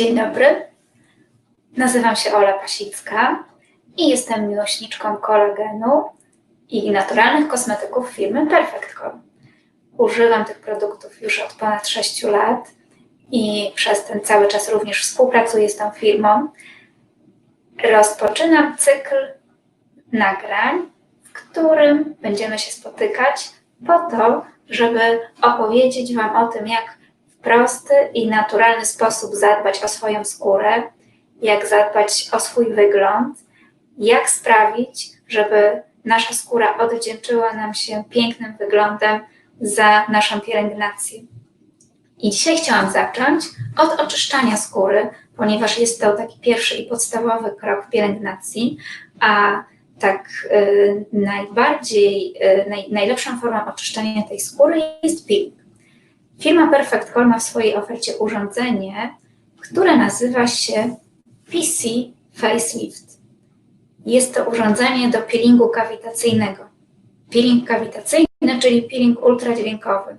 Dzień dobry. Nazywam się Ola Pasicka i jestem miłośniczką kolagenu i naturalnych kosmetyków firmy Perfect Col. Używam tych produktów już od ponad 6 lat i przez ten cały czas również współpracuję z tą firmą. Rozpoczynam cykl nagrań, w którym będziemy się spotykać po to, żeby opowiedzieć Wam o tym, jak prosty i naturalny sposób zadbać o swoją skórę, jak zadbać o swój wygląd, jak sprawić, żeby nasza skóra odwdzięczyła nam się pięknym wyglądem za naszą pielęgnację. I dzisiaj chciałam zacząć od oczyszczania skóry, ponieważ jest to taki pierwszy i podstawowy krok w pielęgnacji, a tak y, najbardziej, y, naj, najlepszą formą oczyszczania tej skóry jest peeling. Firma Perfect Call ma w swojej ofercie urządzenie, które nazywa się PC Facelift. Jest to urządzenie do peelingu kawitacyjnego. Peeling kawitacyjny, czyli peeling ultradźwiękowy.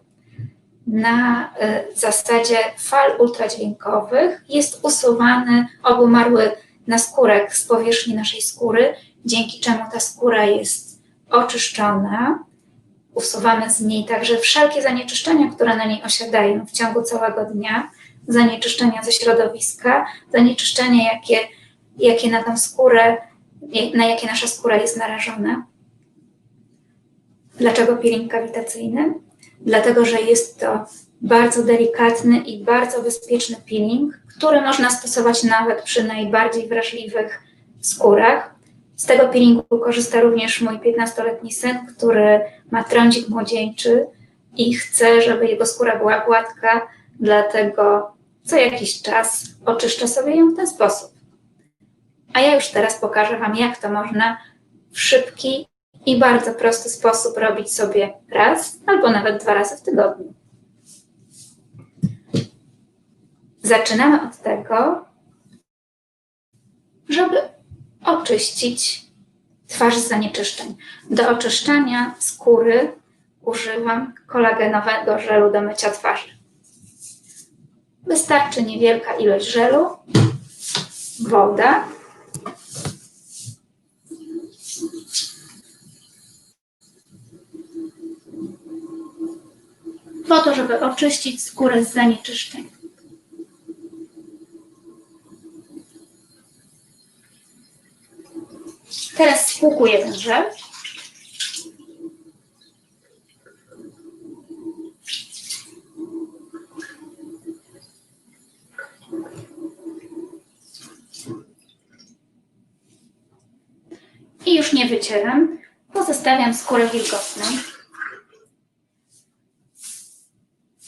Na y, zasadzie fal ultradźwiękowych jest usuwany obumarły naskórek z powierzchni naszej skóry, dzięki czemu ta skóra jest oczyszczona. Usuwamy z niej także wszelkie zanieczyszczenia, które na niej osiadają w ciągu całego dnia, zanieczyszczenia ze środowiska, zanieczyszczenia, jakie, jakie na tą skórę, na jakie nasza skóra jest narażona. Dlaczego peeling kawitacyjny? Dlatego, że jest to bardzo delikatny i bardzo bezpieczny peeling, który można stosować nawet przy najbardziej wrażliwych skórach. Z tego peelingu korzysta również mój 15-letni syn, który ma trądzik młodzieńczy i chce, żeby jego skóra była gładka, dlatego co jakiś czas oczyszcza sobie ją w ten sposób. A ja już teraz pokażę Wam, jak to można w szybki i bardzo prosty sposób robić sobie raz albo nawet dwa razy w tygodniu. Zaczynamy od tego, żeby oczyścić twarz z zanieczyszczeń. Do oczyszczania skóry używam kolagenowego żelu do mycia twarzy. Wystarczy niewielka ilość żelu, woda po to, żeby oczyścić skórę z zanieczyszczeń. Teraz spłukuję żel. I już nie wycieram, pozostawiam skórę wilgotną.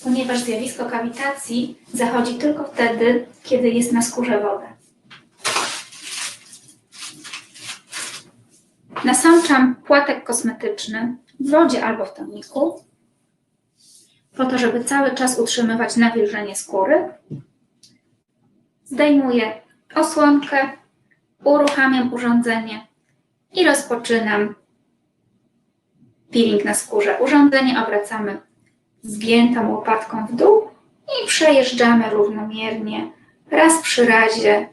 Ponieważ zjawisko kawitacji zachodzi tylko wtedy, kiedy jest na skórze woda. Nasączam płatek kosmetyczny w wodzie albo w toniku, po to, żeby cały czas utrzymywać nawilżenie skóry. Zdejmuję osłonkę, uruchamiam urządzenie i rozpoczynam peeling na skórze. Urządzenie obracamy zgiętą łopatką w dół i przejeżdżamy równomiernie raz przy razie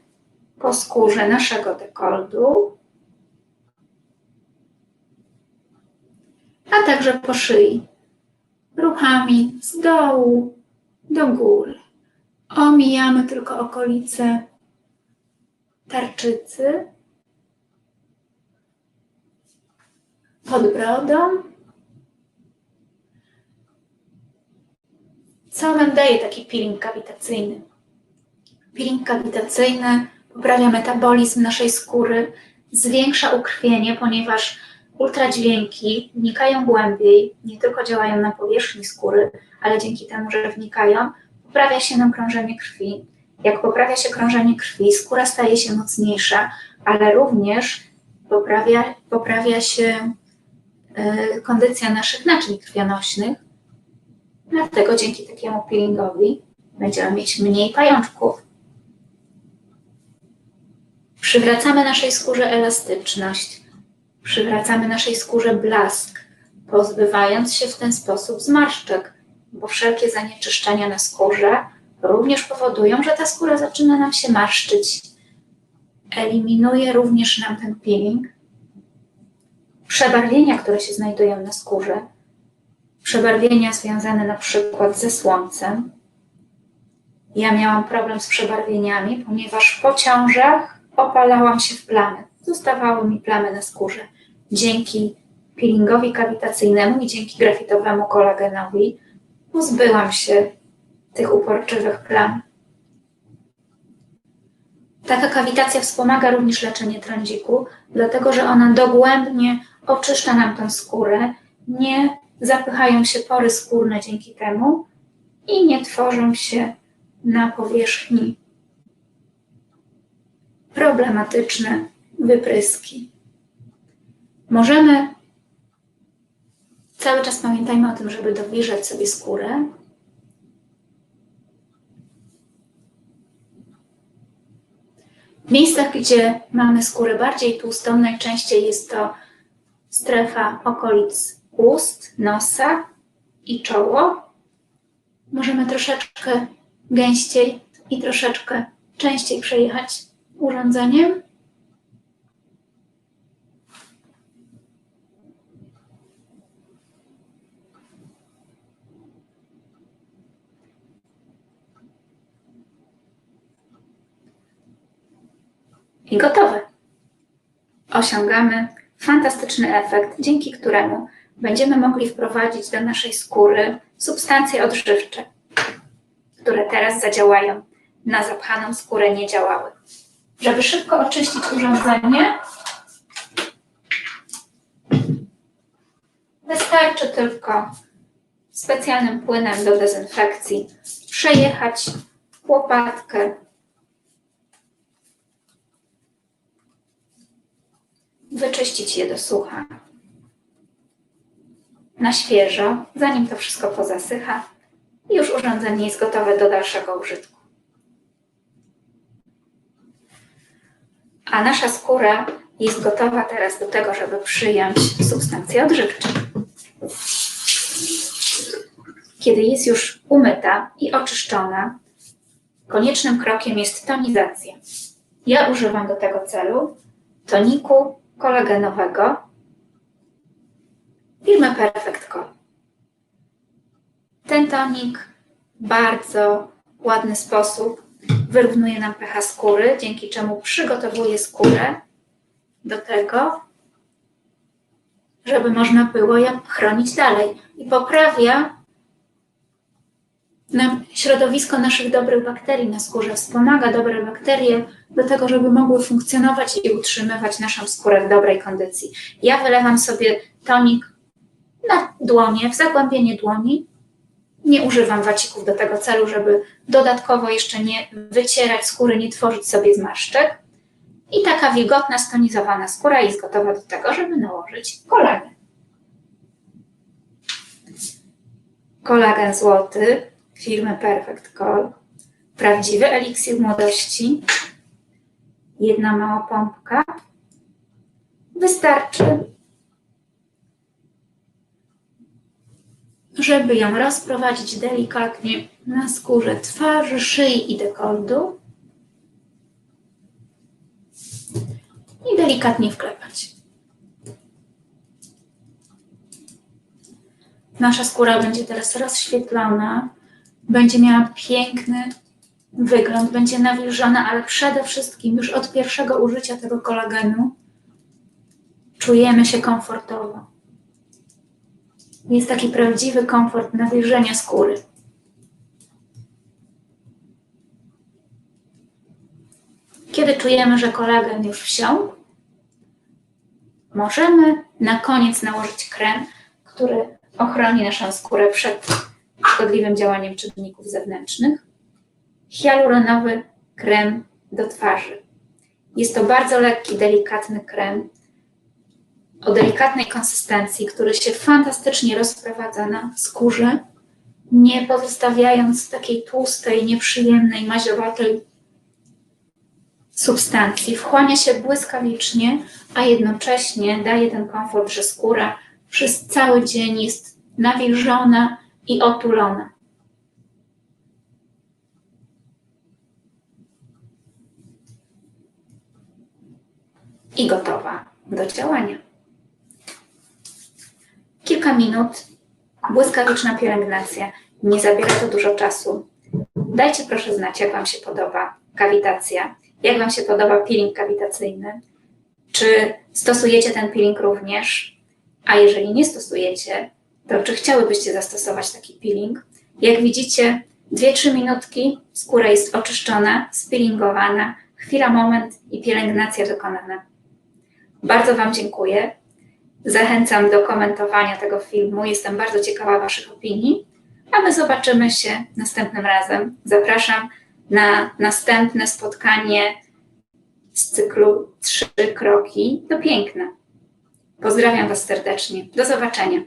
po skórze naszego dekoldu, a także po szyi. Ruchami z dołu do góry. Omijamy tylko okolice tarczycy, pod brodą. Co nam daje taki peeling kawitacyjny? Peeling kawitacyjny poprawia metabolizm naszej skóry, zwiększa ukrwienie, ponieważ ultradźwięki wnikają głębiej, nie tylko działają na powierzchni skóry, ale dzięki temu, że wnikają, poprawia się nam krążenie krwi. Jak poprawia się krążenie krwi, skóra staje się mocniejsza, ale również poprawia, poprawia się y, kondycja naszych naczyń krwionośnych. Dlatego dzięki takiemu peelingowi będziemy mieć mniej pajączków. Przywracamy naszej skórze elastyczność, przywracamy naszej skórze blask, pozbywając się w ten sposób zmarszczek, bo wszelkie zanieczyszczenia na skórze również powodują, że ta skóra zaczyna nam się marszczyć. Eliminuje również nam ten peeling przebarwienia, które się znajdują na skórze, przebarwienia związane na przykład ze słońcem. Ja miałam problem z przebarwieniami, ponieważ po ciążach opalałam się w plamy. Zostawały mi plamy na skórze. Dzięki peelingowi kawitacyjnemu i dzięki grafitowemu kolagenowi pozbyłam się tych uporczywych plam. Taka kawitacja wspomaga również leczenie trądziku, dlatego że ona dogłębnie oczyszcza nam tą skórę, nie zapychają się pory skórne dzięki temu i nie tworzą się na powierzchni problematyczne wypryski. Możemy cały czas pamiętajmy o tym, żeby dowilżać sobie skórę. W miejscach, gdzie mamy skórę bardziej tłustą, najczęściej jest to strefa okolic ust, nosa i czoło. Możemy troszeczkę gęściej i troszeczkę częściej przejechać urządzeniem. I gotowe. Osiągamy fantastyczny efekt, dzięki któremu będziemy mogli wprowadzić do naszej skóry substancje odżywcze, które teraz zadziałają na zapchaną skórę, nie działały. Żeby szybko oczyścić urządzenie, wystarczy tylko specjalnym płynem do dezynfekcji przejechać łopatkę wyczyścić je do sucha na świeżo, zanim to wszystko pozasycha już urządzenie jest gotowe do dalszego użytku. A nasza skóra jest gotowa teraz do tego, żeby przyjąć substancje odżywcze. Kiedy jest już umyta i oczyszczona, koniecznym krokiem jest tonizacja. Ja używam do tego celu toniku kolagenowego firmy Perfect Core. Ten tonik w bardzo ładny sposób wyrównuje nam pH skóry, dzięki czemu przygotowuje skórę do tego, żeby można było ją chronić dalej i poprawia nam środowisko naszych dobrych bakterii na skórze, wspomaga dobre bakterie do tego, żeby mogły funkcjonować i utrzymywać naszą skórę w dobrej kondycji. Ja wylewam sobie tonik na dłonie, w zagłębienie dłoni. Nie używam wacików do tego celu, żeby dodatkowo jeszcze nie wycierać skóry, nie tworzyć sobie zmarszczek. I taka wilgotna, stonizowana skóra jest gotowa do tego, żeby nałożyć kolagen. Kolagen złoty firmy Perfect Call. Prawdziwy eliksir młodości. Jedna mała pompka. Wystarczy, żeby ją rozprowadzić delikatnie na skórze twarzy, szyi i dekoldu. I delikatnie wklepać. Nasza skóra będzie teraz rozświetlona, będzie miała piękny wygląd, będzie nawilżona, ale przede wszystkim już od pierwszego użycia tego kolagenu czujemy się komfortowo. Jest taki prawdziwy komfort nawilżenia skóry. Kiedy czujemy, że kolagen już wsiąkł, możemy na koniec nałożyć krem, który ochroni naszą skórę przed szkodliwym działaniem czynników zewnętrznych. Hialuronowy krem do twarzy. Jest to bardzo lekki, delikatny krem o delikatnej konsystencji, który się fantastycznie rozprowadza na skórze, nie pozostawiając takiej tłustej, nieprzyjemnej, maziowatej substancji. Wchłania się błyskawicznie, a jednocześnie daje ten komfort, że skóra przez cały dzień jest nawilżona i otulone. I gotowa do działania. Kilka minut, błyskawiczna pielęgnacja. Nie zabiera to dużo czasu. Dajcie proszę znać, jak Wam się podoba kawitacja, jak Wam się podoba peeling kawitacyjny, czy stosujecie ten peeling również, a jeżeli nie stosujecie, to czy chciałybyście zastosować taki peeling? Jak widzicie, 2-3 minutki, skóra jest oczyszczona, speelingowana, chwila, moment i pielęgnacja wykonana. Bardzo Wam dziękuję. Zachęcam do komentowania tego filmu. Jestem bardzo ciekawa Waszych opinii, a my zobaczymy się następnym razem. Zapraszam na następne spotkanie z cyklu Trzy kroki do piękna. Pozdrawiam Was serdecznie. Do zobaczenia.